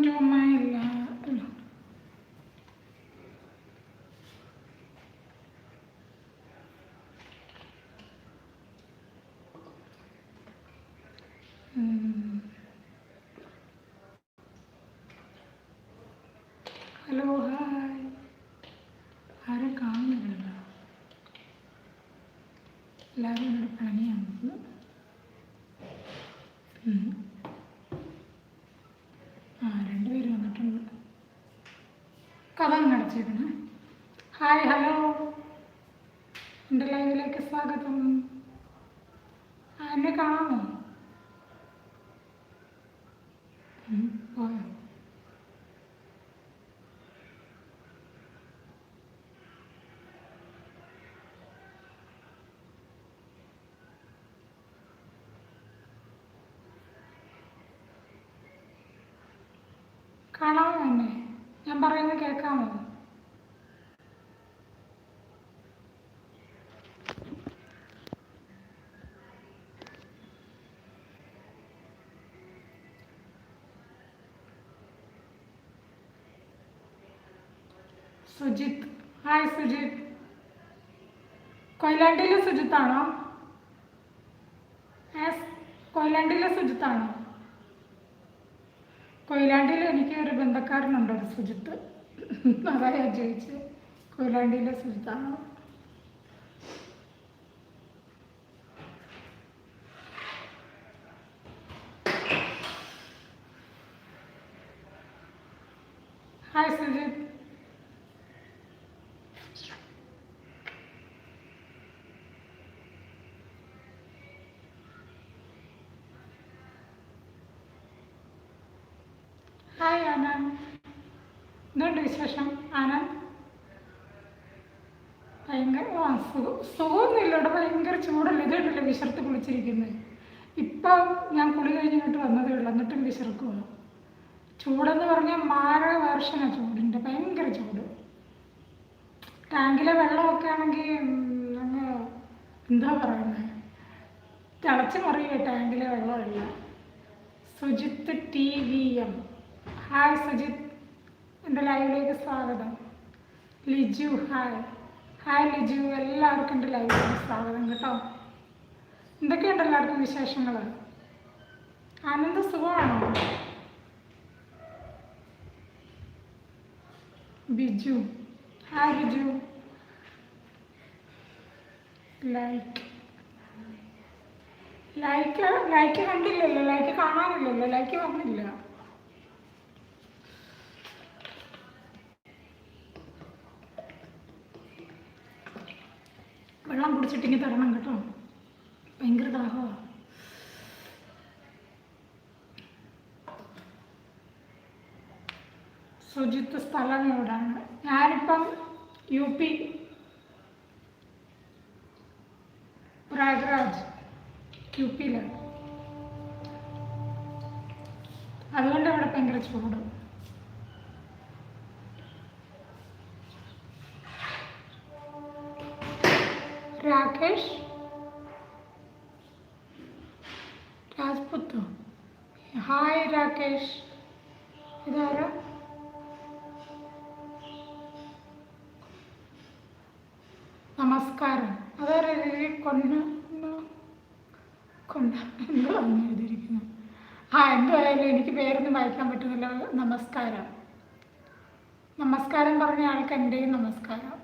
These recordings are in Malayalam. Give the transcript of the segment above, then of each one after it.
ടു മൈ ഹലോ ഹായ് ആരെ കാണുന്നില്ല എല്ലാവരും ഇവിടെ പണിയാണ് ഉം. ആ രണ്ടുപേര് വന്നിട്ടുണ്ട് കഥ ഹായ് ഹലോ എന്റെ ലൈവിലേക്ക് സ്വാഗതം എന്നെ കാണാമോ? കാണാമോ എന്നെ? ഞാൻ പറയുന്നത് കേൾക്കാമോ? സുജിത്ത് ഹായ് സുജിത്ത് കൊയിലാണ്ടിയിലെ സുജിത്താണോ? എസ് കൊയിലാണ്ടിയിലെ സുജിത്താണോ? കൊയിലാണ്ടിയിൽ എനിക്ക് ഒരു ബന്ധക്കാരനുണ്ട് ഒരു സുജിത്ത്. അതാ ഞാൻ ചോദിച്ചത് കൊയിലാണ്ടിയിലെ സുജിത്താണോ ഹായ് സുജിത്ത് ഹായ് ആനന്ദ് എന്തുണ്ട് വിശേഷം ആനന്ദ് ഭയങ്കര ആ സുഖം സുഖമൊന്നുമില്ല ഇവിടെ ഭയങ്കര ചൂടല്ലേ? ഇതായിട്ടല്ലേ വിശർത്ത് കുളിച്ചിരിക്കുന്നത് ഇപ്പം ഞാൻ കുളി കഴിഞ്ഞിട്ട് വന്നതേ ഉള്ളൂ. എന്നിട്ടും വിശർക്കുക ചൂടെന്ന് പറഞ്ഞാൽ മാരക വേർഷനാണ് ചൂടിന്റെ. ഭയങ്കര ചൂട്. ടാങ്കിലെ വെള്ളമൊക്കെ ആണെങ്കിൽ അങ്ങ് എന്താ പറയുന്നത് തിളച്ച് മറിയുക ടാങ്കിലെ വെള്ളമല്ല. Sujith T V M. Hi Sujith. എന്റെ ലൈവിലേക്ക് സ്വാഗതം. ലിജു ഹായ്. ഹായ് ലിജു എല്ലാവർക്കും എന്റെ ലൈവിലേക്ക് സ്വാഗതം കേട്ടോ. എന്തൊക്കെയുണ്ട് എല്ലാവർക്കും വിശേഷങ്ങൾ? ആനന്ദ സുഖമാണോ? Biju hi Biju like. Like like കണ്ടില്ലല്ലോ ലൈക്ക് കാണാനില്ലല്ലോ ലൈക്ക് വന്നില്ല. വെള്ളം കുടിച്ചിട്ടിങ്ങി തരണം കേട്ടോ. ഭയങ്കര ദാഹമാണ് സുജിത്ത് സ്ഥലം എവിടെയാണ് ഞാനിപ്പം യു പി പ്രയാഗ്രാജ് യു പിയിലാണ്. അതുകൊണ്ട് അവിടെ ഭയങ്കര ചൂട്. രാകേഷ്. രാജ്പുത്ത് ഹായ് രാകേഷ്. ഇതാരാ? നമസ്കാരം. അതാരാ കൊണ്ട കൊണ്ട എന്തോ എഴുതിയിരിക്കുന്നു. ആ എന്തായാലും എനിക്ക് പേരൊന്നും വായിക്കാൻ പറ്റുന്നില്ല. നമസ്കാരം. നമസ്കാരം പറഞ്ഞ ആൾക്ക് എന്റെയും നമസ്കാരം.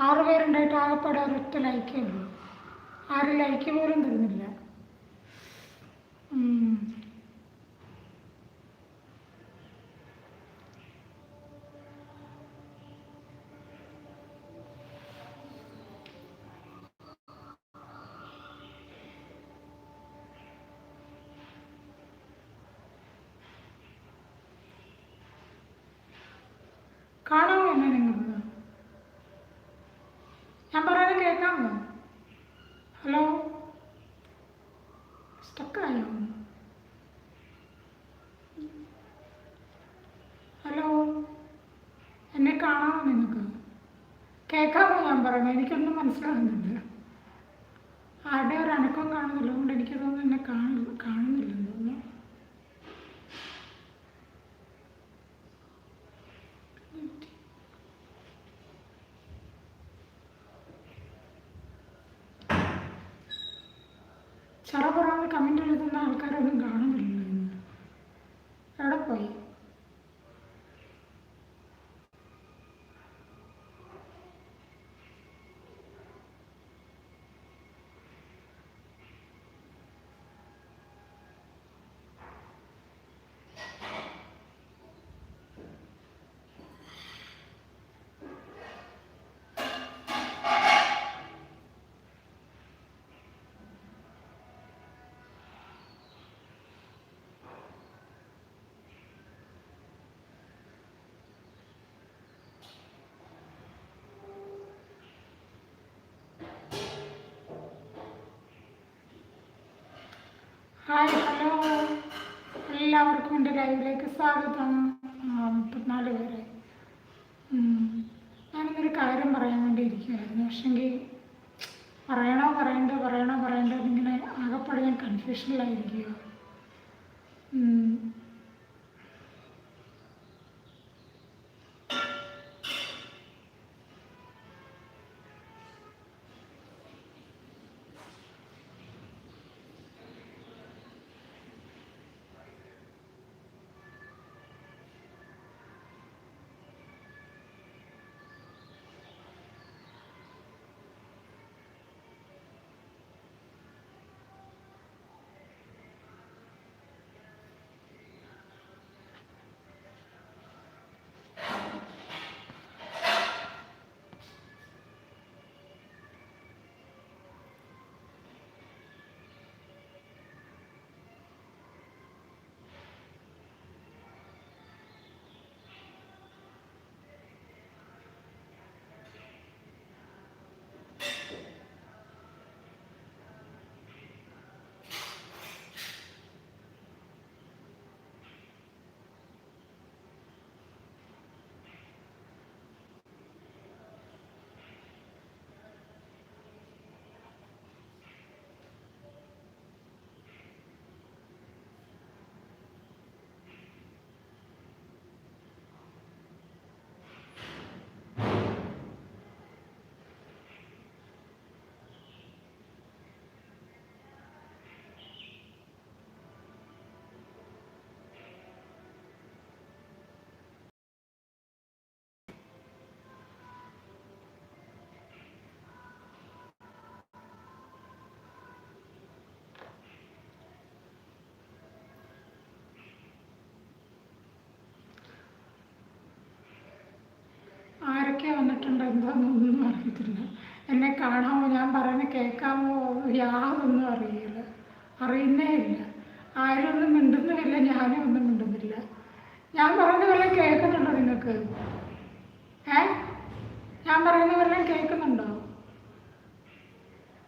ആറ് പേരുണ്ടായിട്ട് ആകെപ്പാടെ ഒരൊറ്റ ലൈക്കേ ഉള്ളൂ. ആരും ലൈക്ക് പോലും തരുന്നില്ല. കാണാമോ എന്നെ നിങ്ങൾക്ക് ഞാൻ പറയുന്നത് കേൾക്കാമോ ഹലോ സ്റ്റക്കായോ ഹലോ എന്നെ കാണാമോ നിങ്ങൾക്ക് കേൾക്കാമോ ഞാൻ പറയുന്നത് എനിക്കൊന്നും മനസ്സിലാകുന്നില്ല. ആരുടെ ഒരു അനക്കം കാണുന്നില്ല. അതുകൊണ്ട് എനിക്കതൊന്നും എന്നെ എന്നെ കാണുന്നില്ല തോന്നുന്നു. ചറ പറയാതെ കമന്റ് എഴുതുന്ന ആൾക്കാരൊന്നും കാണുന്നില്ല ഇന്ന് എവിടെ പോയി ഹായ് ഹലോ. എല്ലാവർക്കും എന്റെ ലൈവിലേക്ക് സ്വാഗതം. മുപ്പത്തിനാല് പേരെ. ഞാനിന്നൊരു കാര്യം പറയാൻ വേണ്ടി ഇരിക്കുമായിരുന്നു പക്ഷെങ്കിൽ പറയണോ പറയണ്ടോ പറയണോ പറയണ്ടോ എന്നിങ്ങനെ ആകെപ്പാടെ ഞാൻ കൺഫ്യൂഷനിലായിരിക്കുക വന്നിട്ടുണ്ട് എന്താണെന്നൊന്നും അറിയത്തില്ല. എന്നെ കാണാമോ? ഞാൻ പറയുന്നത് കേൾക്കാമോ? യാതൊന്നും അറിയില്ല. അറിയുന്നേ ഇല്ല. ആരും ഒന്നും ഞാനും ഒന്നും മിണ്ടുന്നില്ല. ഞാൻ പറയുന്ന വല്ലതും കേൾക്കുന്നുണ്ടോ നിങ്ങൾക്ക് ഏ? ഞാൻ പറയുന്ന വല്ലതും കേൾക്കുന്നുണ്ടോ?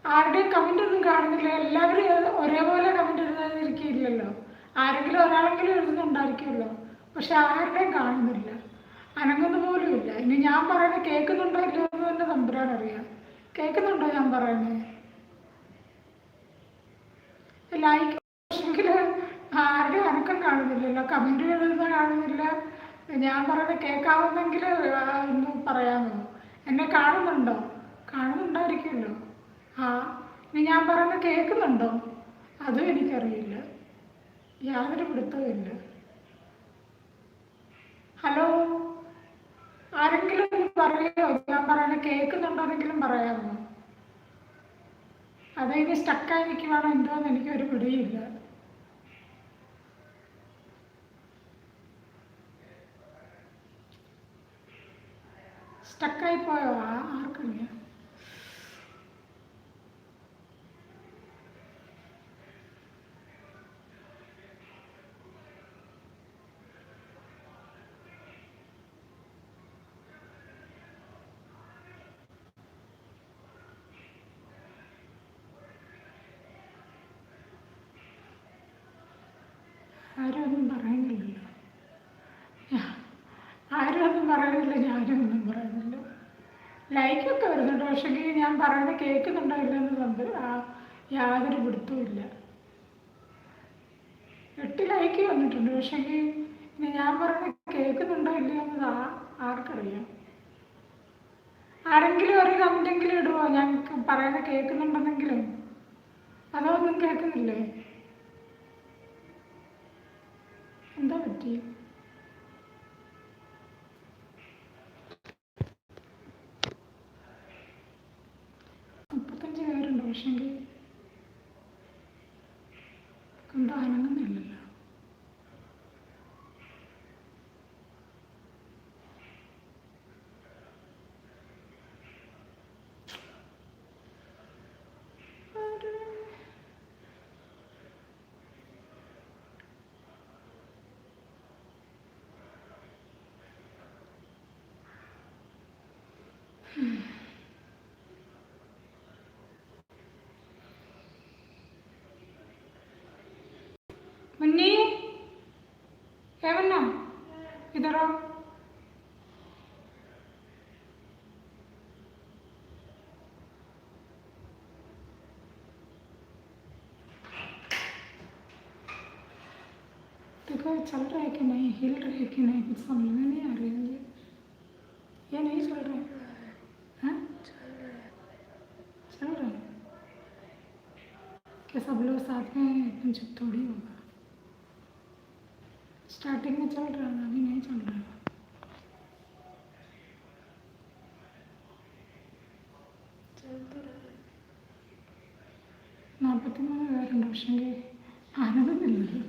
ആരുടെയും കമന്റ് ഒന്നും കാണുന്നില്ല. എല്ലാവരും ഒരേപോലെ കമന്റ് എഴുതാതിരിക്കില്ലല്ലോ ആരെങ്കിലും ഒരാളെങ്കിലും എഴുതുന്നുണ്ടായിരിക്കുമല്ലോ. പക്ഷെ ആരുടെയും കാണുന്നില്ല. അനങ്ങുന്ന പോലും ഇല്ല. ഇനി ഞാൻ പറയുന്നത് കേൾക്കുന്നുണ്ടോ ഇല്ലയോ എന്ന് തന്നെ തമ്പുരാൻ അറിയാം. കേൾക്കുന്നുണ്ടോ ഞാൻ പറയുന്നത്? ലൈക്ക് പക്ഷെങ്കിൽ ആരുടെയും അനക്കം കാണുന്നില്ലല്ലോ? കമന്റ് എഴുതുന്ന ഞാൻ പറയുന്നത് കേൾക്കാവുന്നെങ്കിൽ ഒന്ന് പറയാമോ എന്നെ കാണുന്നുണ്ടോ? കാണുന്നുണ്ടായിരിക്കുമല്ലോ. ആ ഇനി ഞാൻ പറയുന്നത് കേൾക്കുന്നുണ്ടോ? അതും എനിക്കറിയില്ല. യാതൊരു പിടുത്തവും ഇല്ല ഹലോ ആരെങ്കിലും പറയോ? ഞാൻ പറയണ കേൾക്കുന്നുണ്ടോന്നെങ്കിലും പറയാമോ? അതായത് സ്റ്റക്കായി നിൽക്കുവാണോ എന്തോന്ന് എനിക്കൊരു പിടിയില്ല. സ്റ്റക്കായി പോയോ? ആ ആർക്കറിയാം ആരും ഒന്നും പറയുന്നില്ലല്ലോ ഞാ- ആരും ഒന്നും പറയുന്നില്ല ഞാനും ഒന്നും പറയുന്നില്ല ലൈക്കൊക്കെ വരുന്നുണ്ട് പക്ഷേ ഞാൻ പറയുന്നത് കേൾക്കുന്നുണ്ടോ ഇല്ലെന്ന് പറഞ്ഞത് ആ യാതൊരു പിടുത്തവും ഇല്ല. എട്ട് ലൈക്ക് വന്നിട്ടുണ്ട് പക്ഷേ ഇനി ഞാൻ പറയുന്നത് കേൾക്കുന്നുണ്ടോ ഇല്ലയോ എന്നത് ആ ആർക്കറിയാം. ആരെങ്കിലും ഒരു കമന്റെങ്കിലും ഇടുമോ ഞങ്ങൾക്ക് പറയുന്നത് കേൾക്കുന്നുണ്ടെന്നെങ്കിലും. അതോ ഒന്നും കേൾക്കുന്നില്ലേ? എന്താ പറ്റി? പക്ഷെങ്കിൽ കണ്ടോ അനങ്ങുന്നില്ലല്ലോ है मुन्ना इधर आओ देखो, ये चल रहा है कि नहीं? हिल रहा है कि नहीं? कुछ समझ में नहीं आ रही है मुझे ये नहीं चल रहा है। हाँ? चल रहा है। क्या सब लोग साथ में? एकदम चुप थोड़ी होगा। स्टार्टिंग में चल रहा था अभी नहीं चल रहा है നാൽപ്പത്തിമൂന്ന് പേരുണ്ട് പക്ഷെങ്കിൽ ആനന്ദമില്ലല്ലോ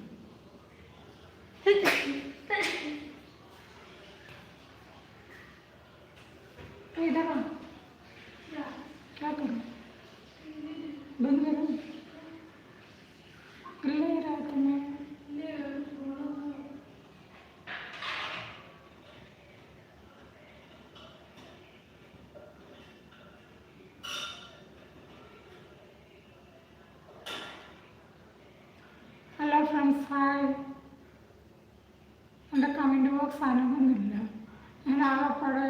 ഹായ്. എന്റെ കമന്റ് ബോക്സ് അനങ്ങുന്നില്ല. ഞാൻ ആകപ്പാടെ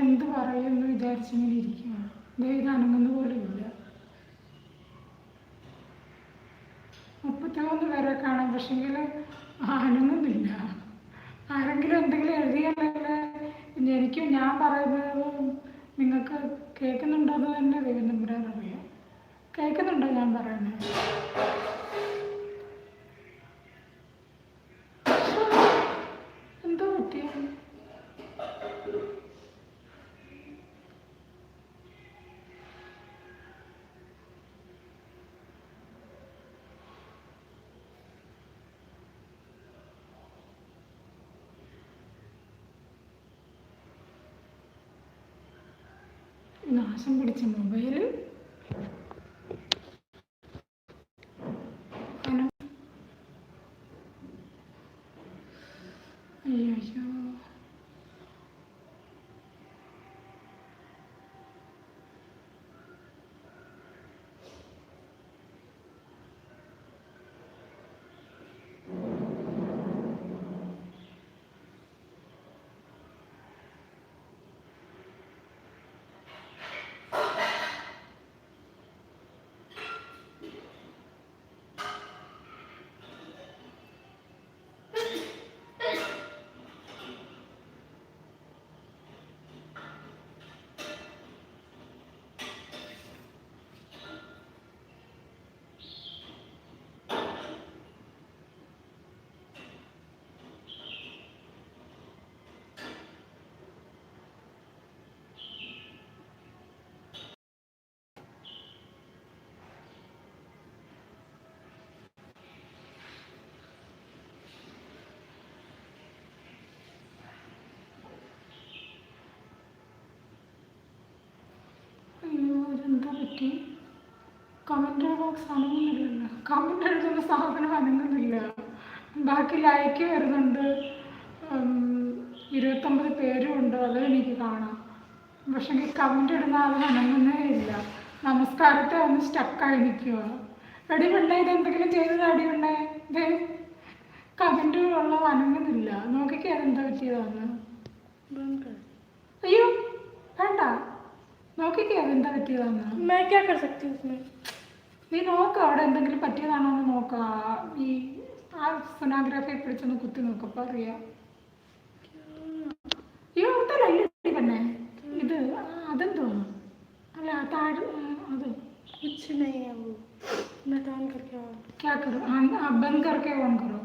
എന്ത് പറയുമെന്ന് വിചാരിച്ചിങ്ങനെ ഇരിക്കുകയാണ് ദൈവം അനങ്ങുന്ന പോലും ഇല്ല. മുപ്പത്തിമൂന്ന് പേരെ കാണാം പക്ഷെങ്കിൽ അനങ്ങുന്നില്ല. ആരെങ്കിലും എന്തെങ്കിലും എഴുതിയാലല്ലേ? എനിക്കും എനിക്ക് ഞാൻ പറയുന്നത് നിങ്ങൾക്ക് കേൾക്കുന്നുണ്ടോ എന്ന് തന്നെ ദൈവം നമ്പുരാൻ അറിയാം. കേൾക്കുന്നുണ്ടോ ഞാൻ പറയുന്നത് എന്തോ പറ്റിയ നാശം പിടിച്ച മൊബൈൽ ഓക്കെ കമന്റർ ബോക്സ് അനങ്ങുന്നില്ലല്ലോ കമന്റ് എഴുതുന്ന സാധനം അനങ്ങുന്നില്ല. ബാക്കി ലൈക്ക് വരുന്നുണ്ട്. ഇരുപത്തൊമ്പത് പേരും ഉണ്ട്. അത് എനിക്ക് കാണാം. പക്ഷേ കമന്റ് ഇടുന്ന ആൾ അനങ്ങുന്നേ ഇല്ല. നമസ്കാരത്തെ ഒന്ന് സ്റ്റക്കായി നിൽക്കുക. എടി പെണ്ണേ ഇത് എന്തെങ്കിലും ചെയ്തത് അടി പെണ്ണേ? ഇത് അനങ്ങുന്നില്ല. നോക്കിക്കാൻ എന്താ പറ്റിയതാണ് അയ്യോ നോക്കിക്കേ അതെന്താ പറ്റിയതാണ് मैं क्या कर सकती हूँ उसमें നീ നോക്ക അവിടെ എന്തെങ്കിലും പറ്റിയതാണോ എന്ന് നോക്ക ഈ ആ സൊനാഗ്രാഫി പിടിച്ചൊന്ന് കുത്തി നോക്കപ്പോൾ അറിയാം ഈ അവിടുത്തെ തന്നെ ഇത് ആ, അതെന്തോ അല്ല താഴെ ആ, അത് कुछ नहीं है वो मैं तो ऑन करके और क्या करो हाँ हाँ, बंद करके ऑन करो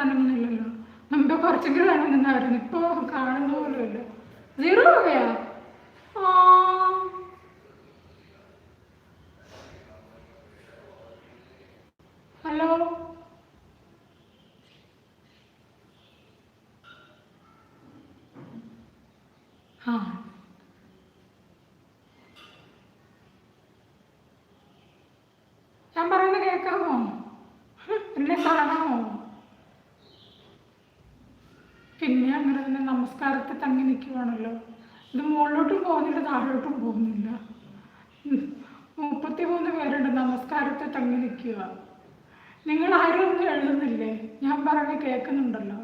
അനങ്ങുന്നില്ലല്ലോ മുമ്പ് കുറച്ചെങ്കിലും അനങ്ങുന്നവരുന്നു ഇപ്പൊ കാണുന്ന പോലും ഇല്ല സീറോ ആകയാ ആ ഹലോ ആ ഞാൻ പറയുന്നത് കേൾക്കാമോ എന്നെ കാണാമോ പിന്നെ അങ്ങനെ തന്നെ നമസ്കാരത്തിൽ തങ്ങി നിൽക്കുവാണല്ലോ ഇത് മുകളിലോട്ടും പോകുന്നില്ല താഴോട്ടും പോകുന്നില്ല. മുപ്പത്തി മൂന്ന് പേരുണ്ട് നമസ്കാരത്തിൽ തങ്ങി നിൽക്കുക. നിങ്ങൾ ആരും ഒന്നും എഴുതുന്നില്ലേ? ഞാൻ പറഞ്ഞ് കേൾക്കുന്നുണ്ടല്ലോ.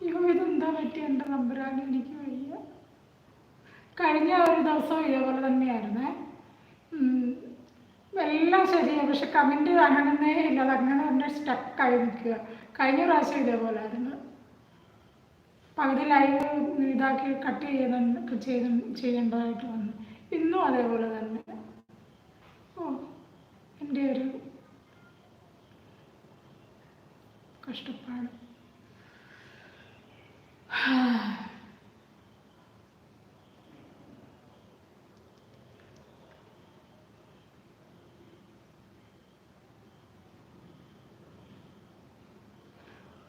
അയ്യോ ഇതെന്താ പറ്റി? എന്റെ നമ്പരാൻ എനിക്ക് വയ്യ. കഴിഞ്ഞ ഒരു ദിവസം ഇതേപോലെ തന്നെയായിരുന്നേ. എല്ലാം ശരിയാണ് പക്ഷെ കമന്റ് അനങ്ങുന്നേ ഇല്ല. അതങ്ങനെ തന്നെ സ്റ്റക്കായി നിൽക്കുക. കഴിഞ്ഞ പ്രാവശ്യം ഇതേപോലെ ആയിരുന്നു. പകുതി ലൈവ് ഇതാക്കി കട്ട് ചെയ്യുന്ന ചെയ്ത് ചെയ്യേണ്ടതായിട്ട് വന്നു. ഇന്നും അതേപോലെ തന്നെ. ഓ എന്റെ ഒരു കഷ്ടപ്പാട്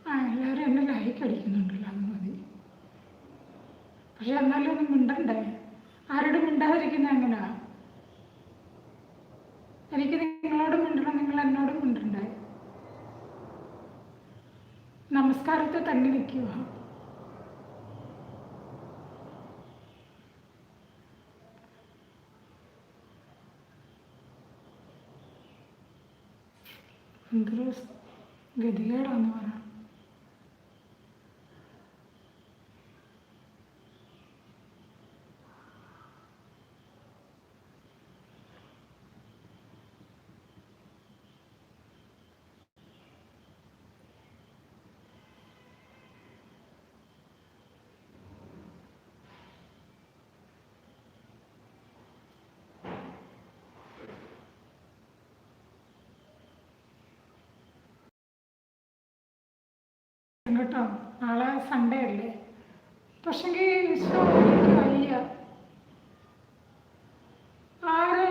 ആ എല്ലാവരും എന്നെ ലൈക്ക് അടിക്കുന്നുണ്ടല്ലോ അത് മതി പക്ഷെ എന്നാലും ഒന്നും മിണ്ടണ്ടേ? ആരോടും മിണ്ടാതിരിക്കുന്ന എങ്ങനെയാ എനിക്ക് നിങ്ങളോട് മിണ്ടണം നിങ്ങൾ എന്നോടും മിണ്ടണ്ടേ? നമസ്കാരത്തെ തങ്ങി നിൽക്കുക എന്തൊരു ഗതികേടാന്ന് കേട്ടോ. നാളെ സൺഡേ അല്ലേ? പക്ഷെങ്കിൽ എനിക്ക് വയ്യ. ആരെ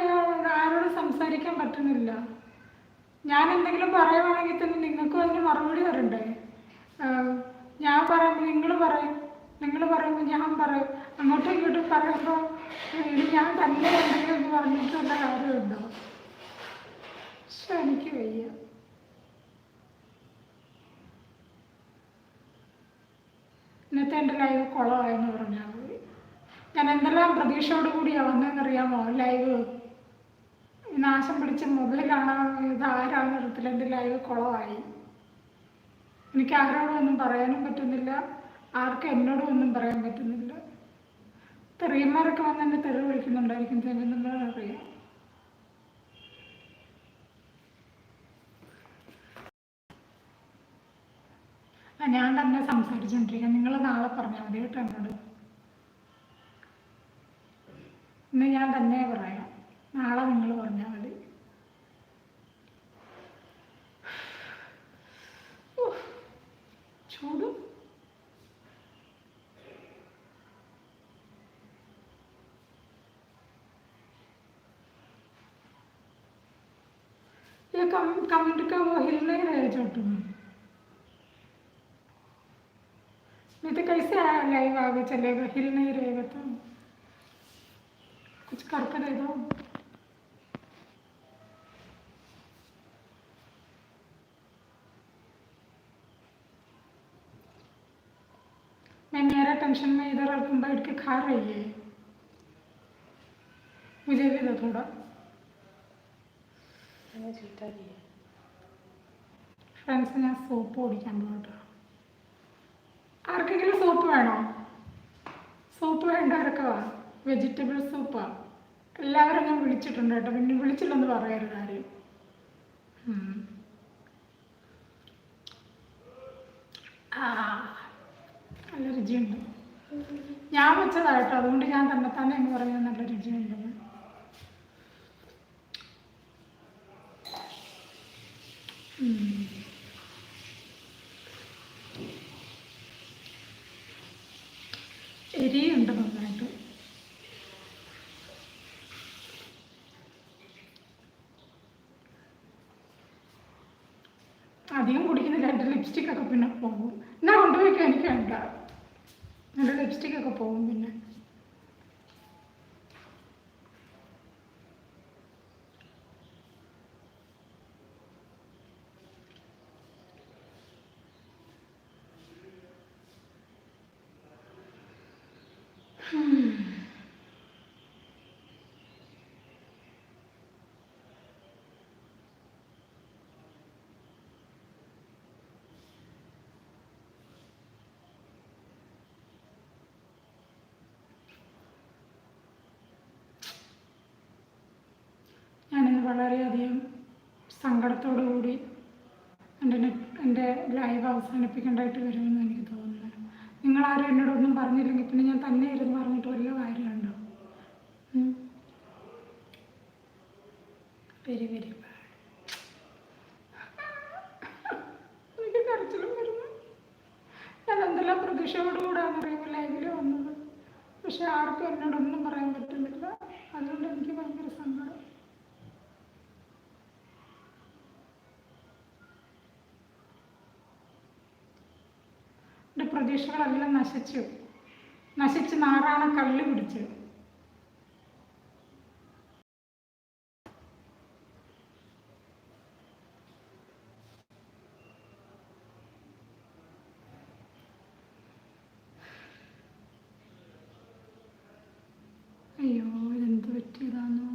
ആരോട് സംസാരിക്കാൻ പറ്റുന്നില്ല. ഞാൻ എന്തെങ്കിലും പറയുവാണെങ്കിൽ തന്നെ നിങ്ങൾക്കും അതിന് മറുപടി തരണ്ടേ? ഞാൻ പറയുമ്പോൾ നിങ്ങൾ പറയും നിങ്ങൾ പറയുമ്പോൾ ഞാൻ പറയും. അങ്ങോട്ടും ഇങ്ങോട്ടും പറയുമ്പോൾ ഇനി ഞാൻ തന്നെ എന്തെങ്കിലും പറഞ്ഞിട്ടുള്ള കാര്യമുണ്ടോ? പക്ഷെ എനിക്ക് വയ്യ. ഇന്നത്തെ എന്റെ ലൈവ് കുളമായെന്ന് പറഞ്ഞാൽ മതി. ഞാൻ എന്തെല്ലാം പ്രതീക്ഷയോട് കൂടിയാണ് വന്നതെന്നറിയാമോ? ലൈവ് നാശം പിടിച്ച മൊബൈൽ ഇത് ആരാണെന്ന് അറിയത്തില്ല. എന്റെ ലൈവ് കുളമായി. എനിക്ക് ആരോടും ഒന്നും പറയാനും പറ്റുന്നില്ല. ആർക്കും എന്നോടും ഒന്നും പറയാൻ പറ്റുന്നില്ല. തെറിയന്മാരൊക്കെ വന്ന് എന്നെ തെറി വിളിക്കുന്നുണ്ടായിരിക്കും. അറിയാം. ആ ഞാൻ തന്നെ സംസാരിച്ചുകൊണ്ടിരിക്കാം നിങ്ങൾ നാളെ പറഞ്ഞാൽ മതി കേട്ടോ എന്നോട് ഇന്ന് ഞാൻ തന്നെ പറയാം നാളെ നിങ്ങൾ പറഞ്ഞാൽ മതി ഉഫ്. ചൂട് ये कम कमेंट का वो हिल नहीं रहे छोटू नहीं तो कैसे आया लाइव आगे चलेगा हिल नहीं रहेगा तो कुछ करके दे दो मैं मेरा टेंशन में इधर बैठ के खा रही है मुझे भी दो थोड़ा मैंने जीता दिया ഫ്രണ്ട്സ് ഞാൻ സോപ്പ് ഓടിക്കാൻ പോകട്ടോ ആർക്കെങ്കിലും സൂപ്പ് വേണോ? സൂപ്പ് വേണ്ടവരൊക്കെ വാ. വെജിറ്റബിൾ സൂപ്പാ എല്ലാവരും ഞാൻ വിളിച്ചിട്ടുണ്ട് കേട്ടോ. പിന്നെ വിളിച്ചില്ലെന്ന് പറയരുത് ആരും നല്ല രുചിയുണ്ട്. ഞാൻ വെച്ചതാ കേട്ടോ. അതുകൊണ്ട് ഞാൻ തന്നെ തന്നെ എന്ന് പറയുന്നത് നല്ല രുചിയുണ്ടെന്ന്. ഉം. എരിയുണ്ട് നന്നായിട്ട് അധികം കുടിക്കുന്ന എന്റെ ലിപ്സ്റ്റിക് ഒക്കെ പിന്നെ പോകും. എന്നാ കൊണ്ടുപോയിക്കാൻ എനിക്ക് വേണ്ട. എന്റെ ലിപ്സ്റ്റിക് ഒക്കെ പോകും പിന്നെ ഞാനിന്ന് വളരെയധികം സങ്കടത്തോടു കൂടി എന്റെ എന്റെ ലൈവ് അവസാനിപ്പിക്കേണ്ടതായിട്ട് വരുമെന്ന് എനിക്ക് തോന്നുന്നത് നിങ്ങളാരും എന്നോടൊന്നും പറഞ്ഞില്ലെങ്കിൽ പിന്നെ ഞാൻ തന്നെ ഇരുന്ന് പറഞ്ഞിട്ട് വല്ല കാര്യമുണ്ടോ? വെരി വെരി എനിക്ക് കരച്ചിലും വരുന്നു. ഞാൻ എന്തെല്ലാം പ്രതീക്ഷയോടുകൂടാന്ന് അറിയുമ്പോൾ ലൈവിൽ വന്നത്. പക്ഷെ ആർക്കും എന്നോടൊന്നും പറയാൻ പറ്റുന്നില്ല. അതുകൊണ്ട് എനിക്ക് ഭയങ്കര സങ്കടം എന്റെ പ്രതീക്ഷകളെല്ലാം നശിച്ചു. നശിച്ച് നാറാണ് കള്ളി പിടിച്ചു അയ്യോ ഇതെന്ത് പറ്റിയതാണോ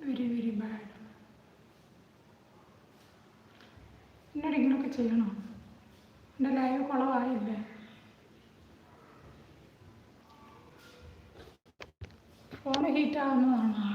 വെരി വെരി ബാഡ് എന്നോട് ഇങ്ങനെയൊക്കെ ചെയ്യണോ? എന്റെ ലൈവ് കുളമായില്ലേ ഫോൺ ഹീറ്റ് ആവുന്നതാണ്.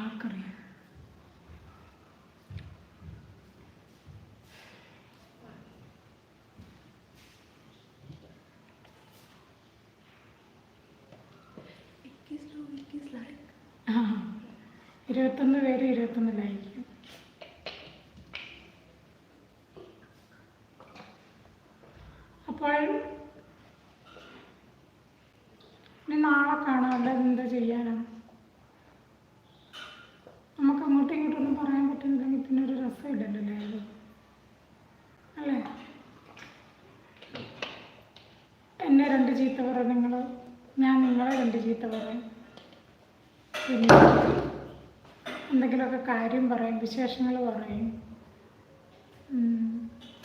ചീത്ത പറയും പിന്നെ എന്തെങ്കിലുമൊക്കെ കാര്യം പറയും വിശേഷങ്ങൾ പറയും.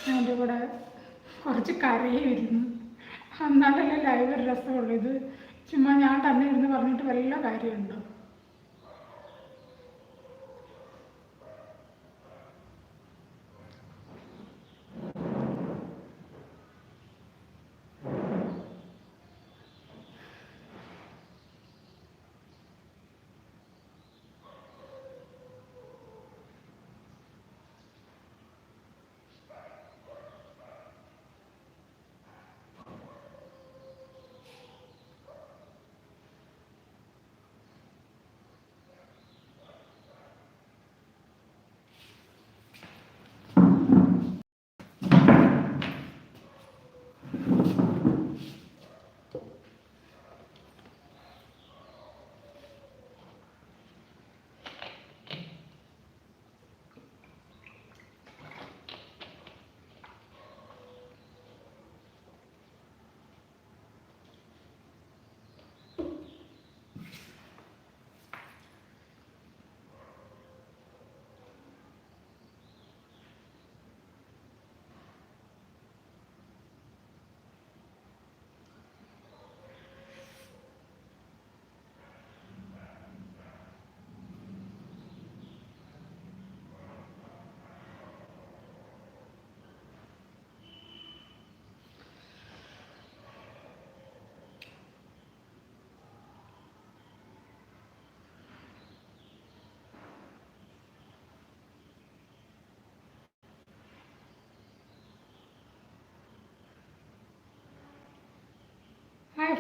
അതിന്റെ കൂടെ കുറച്ച് കരയുമായിരുന്നു എന്നാലല്ലേ ലൈവ് ഒരു രസമുള്ളൂ. ഇത് ചുമ്മാ ഞാൻ തന്നെ ഇരുന്ന് പറഞ്ഞിട്ട് വല്ല കാര്യമുണ്ടോ?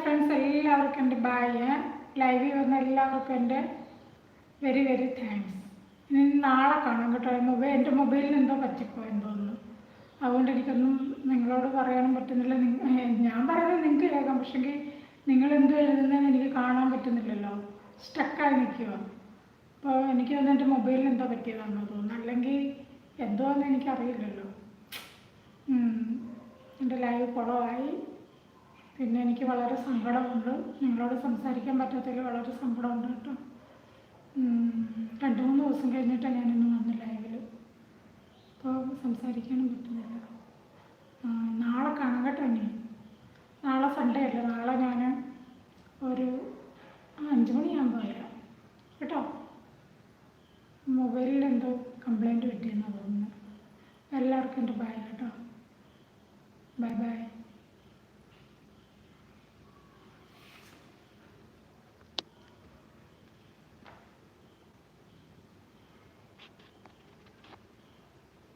ഫ്രണ്ട്സ് എല്ലാവർക്കും എന്റെ ബായ് ലൈവിൽ വന്ന എല്ലാവർക്കും എന്റെ വെരി വെരി താങ്ക്സ് ഇനി നാളെ കാണാം കേട്ടോ. മൊബൈൽ എന്റെ മൊബൈലിന് എന്തോ പറ്റിപ്പോയെന്ന് തോന്നുന്നു. അതുകൊണ്ട് എനിക്കൊന്നും നിങ്ങളോട് പറയാനും പറ്റുന്നില്ല. ഞാൻ പറയുന്നത് നിങ്ങൾക്ക് കേൾക്കാം. പക്ഷെങ്കിൽ നിങ്ങൾ എന്ത് എഴുതുന്നതെന്ന് എനിക്ക് കാണാൻ പറ്റുന്നില്ലല്ലോ. സ്റ്റക്കായി നിൽക്കുക അപ്പോൾ എനിക്ക് തോന്നുന്നു എന്റെ മൊബൈലിന് എന്തോ പറ്റിയതാണെന്ന് തോന്നുന്നു. അല്ലെങ്കിൽ എന്തോ എന്ന് എനിക്കറിയില്ലല്ലോ. എന്റെ ലൈവ് കുളമായി പിന്നെ എനിക്ക് വളരെ സങ്കടമുണ്ട്. നിങ്ങളോട് സംസാരിക്കാൻ പറ്റാത്തതിൽ വളരെ സങ്കടമുണ്ട് കേട്ടോ. രണ്ട് മൂന്ന് ദിവസം കഴിഞ്ഞിട്ടാണ് ഞാനിന്ന് വന്ന് ലൈവിൽ അപ്പോൾ സംസാരിക്കാനും പറ്റുന്നില്ല. നാളെ കാണാം കേട്ടോ ഇനി. നാളെ സൺഡേ അല്ലേ? നാളെ ഞാൻ ഒരു അഞ്ച് മണിയാകുമ്പോൾ വരാം. കേട്ടോ? മൊബൈലിൽ എന്തോ കംപ്ലൈന്റ് പറ്റിയെന്നാണ് തോന്നുന്നു. എല്ലാവർക്കും എന്റെ ബൈ കേട്ടോ. Bye bye